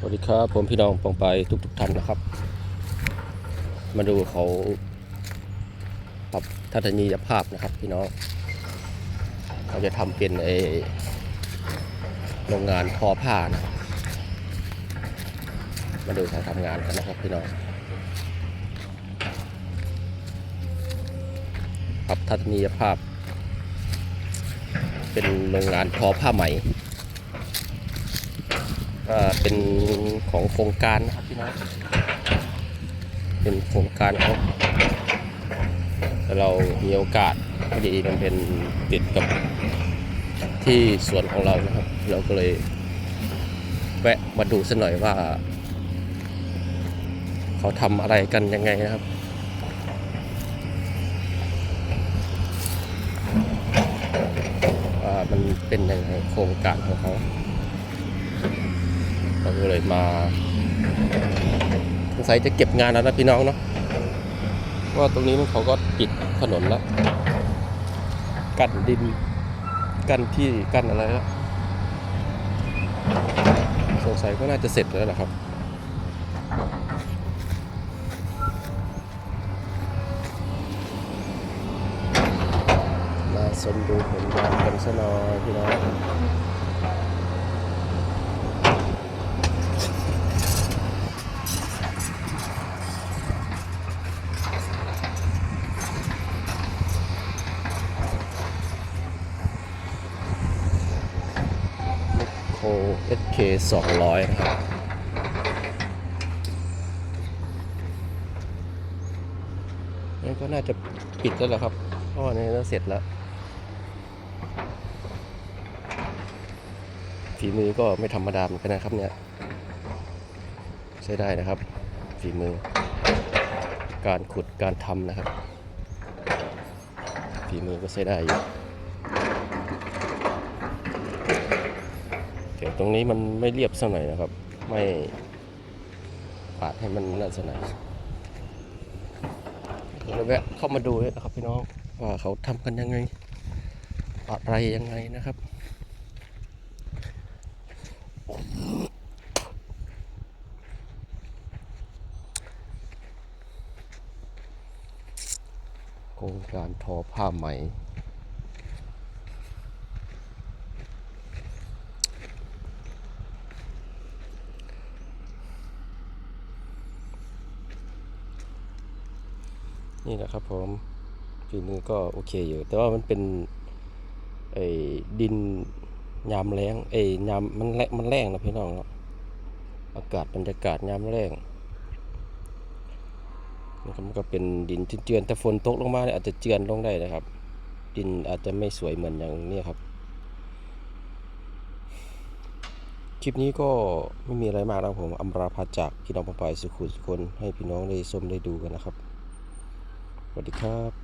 สวัสดีครับผมพี่น้องปองไปทุกทุกท่านนะครับ มาดูเขาปรับทัศนียภาพนะครับพี่น้อง เขาจะทำเป็นไอโรงงานทอผ้านะมาดูเขาทำงานกันนะครับพี่น้องปรับทัศนียภาพ เป็นโรงงานทอผ้าไหม เป็นของโครงการนะครับพี่น้องเป็นโครงการเขาแต่เรามีโอกาสพอดีมันเป็นติดกับที่สวนของเรานะครับ เราก็เลยแวะมาดูสักหน่อยว่า เขาทำอะไรกันยังไงนะครับว่ามันเป็นยังไงโครงการของเขา เราก็เลยมาสงสัยจะเก็บงานแล้วนะพี่น้องเนาะว่าตรงนี้มันเขาก็ปิดถนนแล้วกั้นดินกั้นที่กั้นอะไรแล้วสงสัยก็น่าจะเสร็จแล้วแหละครับมาชมดูผลงานกันสักหน่อยพี่น้อง SK 200 นะครับ นี่ก็น่าจะปิดแล้วแหละครับเพราะว่านี่น่าเสร็จแล้ว ฝีมือก็ไม่ธรรมดาเหมือนกันนะครับเนี่ย ใช้ได้นะครับ ฝีมือ การขุดการทำนะครับ ฝีมือก็ใช้ได้อยู่ เดี๋ยวตรงนี้มันไม่เรียบสักหน่อยนะครับ ไม่ปาดให้มันนั่นสักหน่อยเราแวะเข้ามาดูนะครับพี่น้องว่าเขาทำกันยังไง อะไรยังไงนะครับโครงการทอผ้าไหม นี่แหละครับผมฝีมือก็โอเคอยู่ แต่ว่ามันเป็นไอ้ดินยามแรงไอ้ยามมันแรงมันแรงนะพี่น้องเนาะอากาศบรรยากาศยามแรงนะครับมันก็เป็นดินเจือนแต่ฝนตกลงมาเนี่ยอาจจะเจือนลงได้นะครับ ดินอาจจะไม่สวยเหมือนอย่างนี้ครับ คลิปนี้ก็ไม่มีอะไรมากนะผมอำลาพาจากพี่น้องปองไปายสุขุสุคนให้พี่น้องได้ชมได้ดูกันนะครับ วัสดีครับ